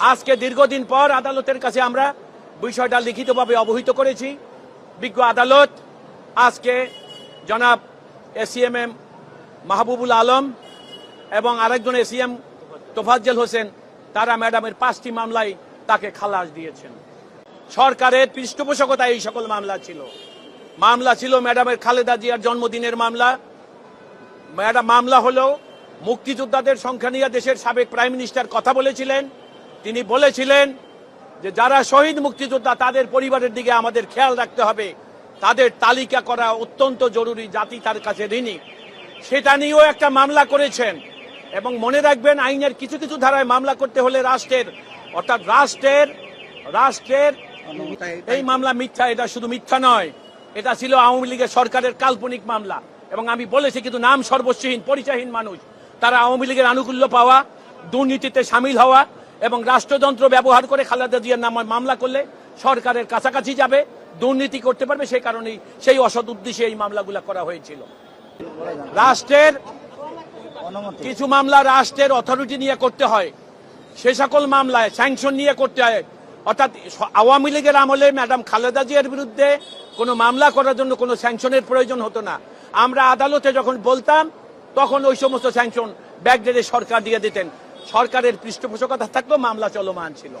আজকে দীর্ঘদিন পর আদালতের কাছে আমরা বিষয়টা লিখিতভাবে অবহিত করেছি। বিজ্ঞ আদালত, আজকে জনাব এসিএমএম মাহবুবুল আলম এবং আরেকজন এসিএম তোফাজ্জেল হোসেন, তারা ম্যাডামের পাঁচটি মামলায় তাকে খালাস দিয়েছেন। সরকারের পৃষ্ঠপোষকতায় এই সকল মামলা ছিল। মামলা ছিল ম্যাডামের খালেদা জিয়ার জন্মদিনের মামলা। ম্যাডাম মামলা হলো মুক্তিযোদ্ধাদের সংখ্যা নিয়ে দেশের সাবেক প্রাইম মিনিস্টার কথা বলেছিলেন। তিনি বলেছিলেন যে যারা শহীদ মুক্তিযোদ্ধা তাদের পরিবারের দিকে আমাদের খেয়াল রাখতে হবে। তাদের তালিকা করা অত্যন্ত জরুরি, জাতি তার কাছে ঋণী। সেটা নিয়েও একটা মামলা করেছেন। এবং মনে রাখবেন, আইনের কিছু কিছু ধারায় মামলা করতে হলে রাষ্ট্রের, অর্থাৎ রাষ্ট্রের রাষ্ট্রের এই মামলা মিথ্যা, এটা শুধু মিথ্যা নয়। এটা ছিল আওয়ামী লীগের সরকারের কাল্পনিক মামলা। এবং আমি বলেছি, কিন্তু নাম সর্বস্বহীন, পরিচয়হীন মানুষ। তারা আওয়ামী লীগের আনুকূল্য পাওয়া, দুর্নীতিতে সামিল হওয়া এবং রাষ্ট্রযন্ত্র ব্যবহার করে খালেদা জিয়ার নামে মামলা করলে সরকারের কাছাকাছি যাবে দুর্নীতি করতে পারবে সেই কারণেই সেই অসৎ উদ্দেশ্যে এই মামলাগুলো করা হয়েছিল। রাষ্ট্রের কিছু মামলা রাষ্ট্রের অথরিটি নিয়ে করতে হয়। সে সকল মামলায় স্যাংশন নিয়ে করতে হয়। অর্থাৎ আওয়ামী লীগের আমলে ম্যাডাম খালেদা জিয়ার বিরুদ্ধে কোনো মামলা করার জন্য কোনো স্যাংশনের প্রয়োজন হতো না। আমরা আদালতে যখন বলতাম তখন ওই সমস্ত স্যাংশন ব্যাকডেটে সরকার দিয়ে দিতেন। সরকারের পৃষ্ঠপোষকতা থাকলেও মামলা চলমান ছিল।